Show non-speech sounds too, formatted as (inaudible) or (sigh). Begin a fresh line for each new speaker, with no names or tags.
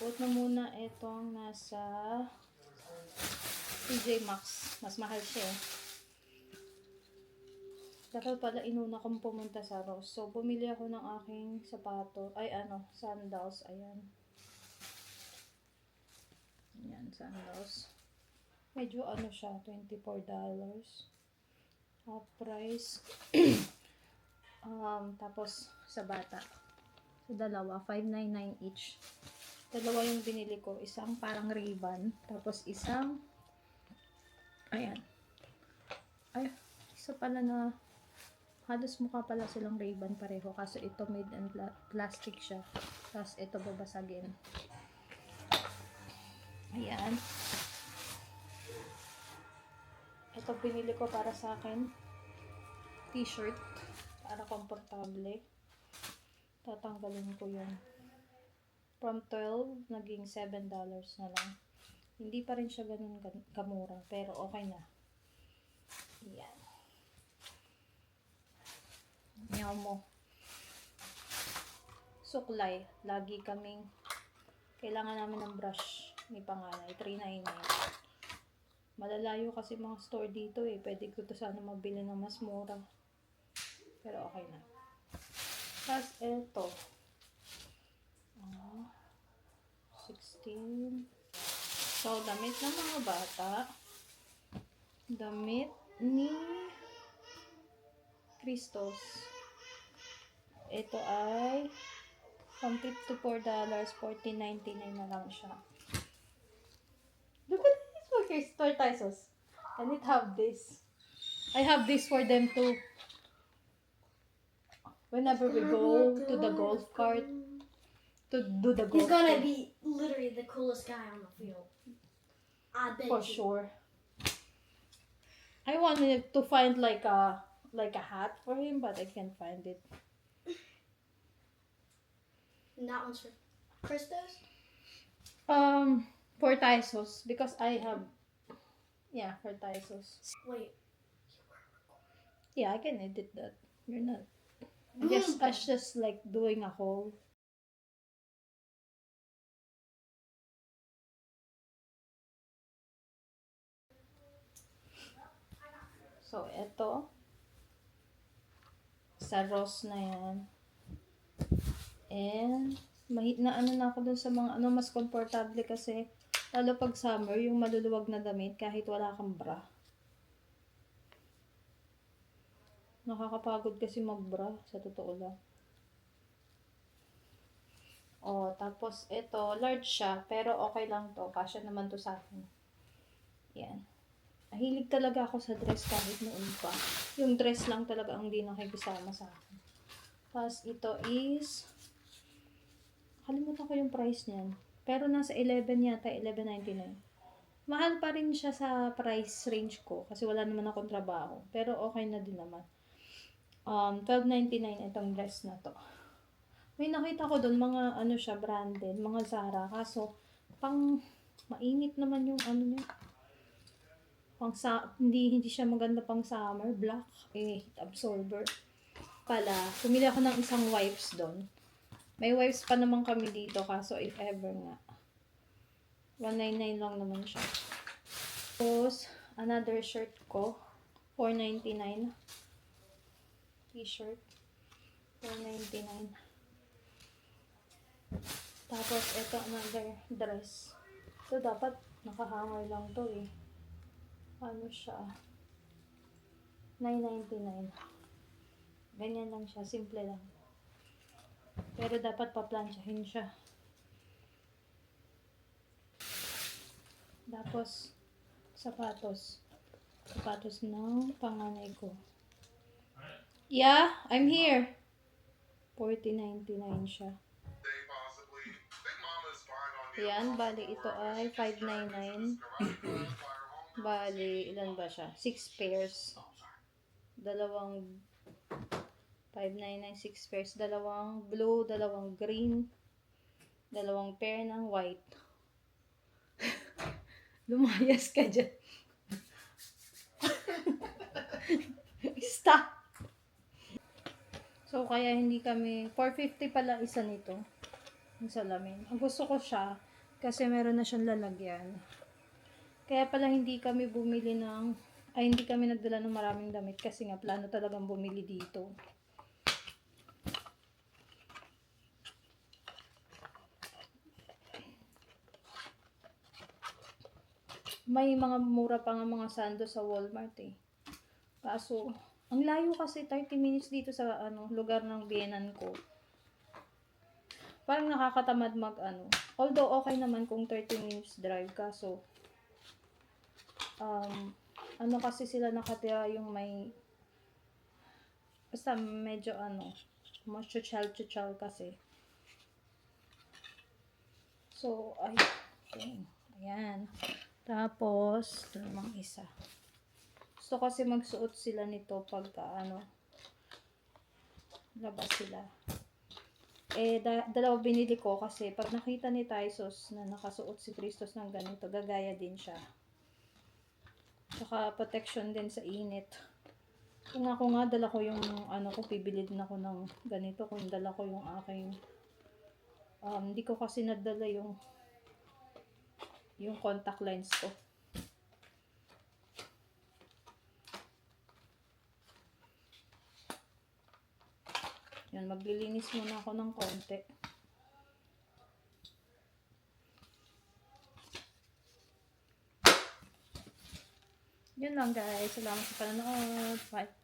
na itong nasa TJ Maxx. Mas mahal siya eh. Dapat pala inuna kong pumunta sa Ross. So, bumili ako ng aking sapato. Ay, ano, sandals. Ayan. Ayan, sandals. Medyo ano siya, $24. Half price. (clears throat) um, tapos, sa bata. So, dalawa. $5.99 each. Dalawa yung binili ko. Isang parang ribbon. Tapos, isang ayan. Ay, isa pala na halos mukha pala silang ribbon pareho. Kaso ito made pla- plastic siya. Tapos ito babasagin. Ayan. Ito binili ko para sa akin. T-shirt. Para komportable. Tatanggalin ko yun. From 12, naging $7 na lang. Hindi pa rin siya ganun gan- kamura. Pero okay na. Yan. Meow mo. Suklay. Lagi kaming kailangan namin ng brush ni panganay. 399. Malalayo kasi mga store dito eh. Pwede ko to sana mabili ng mas mura. Pero okay na. Tapos eto. 16. So, damit ng mga bata. Damit ni Christos. Ito ay from $54, $14.99 na lang siya. Look at this for Christos Taisos. I need have this. I have this for them too. Whenever we go to the golf cart, to do the
He's gonna be literally the coolest guy on the field. I bet
For
you.
sure. I wanted to find like a like a hat for him, but I can't find it.
And that one's for Christos.
Um, for Taisos because I have, yeah, for Taisos.
Wait.
Yeah, I can edit that. You're not. I just, I just like doing a whole. So, eto. Sa Ross na yan. And, mahit na ano na ako dun sa mga ano mas komportable kasi lalo pag summer, yung maluluwag na damit kahit wala kang bra. Nakakapagod kasi magbra, sa totoo lang. Oh, tapos ito, large siya, pero okay lang to. Kasya naman to sa akin. Yan. Mahilig talaga ako sa dress kahit noon pa. Yung dress lang talaga ang di nakikisama sa akin. Tapos ito is, kalimutan ko yung price niyan. Pero nasa 11 yata, 11.99. Mahal pa rin siya sa price range ko kasi wala naman akong trabaho. Pero okay na din naman. Um, 12.99 itong dress na to. May nakita ko doon mga ano siya branded, mga Zara. Kaso pang mainit naman yung ano niya. Pang sa hindi hindi siya maganda pang summer, black eh absorber. Pala, pumili ako ng isang wipes doon. May wipes pa naman kami dito kaso if ever nga. 199 lang naman siya. Tapos, another shirt ko. 499. T-shirt. 499. Tapos, ito another dress. Ito dapat nakahanger lang to eh. Ano siya? 999. Ganyan lang siya. Simple lang. Pero dapat paplansyahin siya. Tapos, sapatos. Sapatos ng panganay ko. Yeah, I'm here. 40.99 siya. Yan, bali ito ay 599. Bali, ilan ba siya? 6 pairs. Dalawang 599, 6 pairs. Dalawang blue, dalawang green, dalawang pair ng white. (laughs) Lumayas ka dyan. (laughs) Stop! So, kaya hindi kami, 450 pala isa nito. Yung salamin. Ang gusto ko siya, Kasi meron na siyang lalagyan. Kaya pala hindi kami bumili ng, ay hindi kami nagdala ng maraming damit kasi nga plano talagang bumili dito. May mga mura pa nga mga sando sa Walmart eh. Kaso, ang layo kasi 30 minutes dito sa ano lugar ng Bienan ko. Parang nakakatamad mag ano. Although okay naman kung 30 minutes drive kaso um, ano kasi sila nakatira yung may basta medyo ano mas chuchal-chuchal kasi. So, ay, okay. Ayan. Tapos, ito namang isa. Gusto kasi magsuot sila nito pagka ano, labas sila. Eh, da- dalawa binili ko kasi pag nakita ni Taisos na nakasuot si Christos ng ganito, gagaya din siya. Tsaka protection din sa init. Kung ako nga, dala ko yung ano ko, pibili din ako ng ganito. Kung dala ko yung aking, um, hindi ko kasi nadala yung yung contact lens ko. Yan, maglilinis muna ako ng konti. Yun lang guys. Salamat sa panonood. Bye.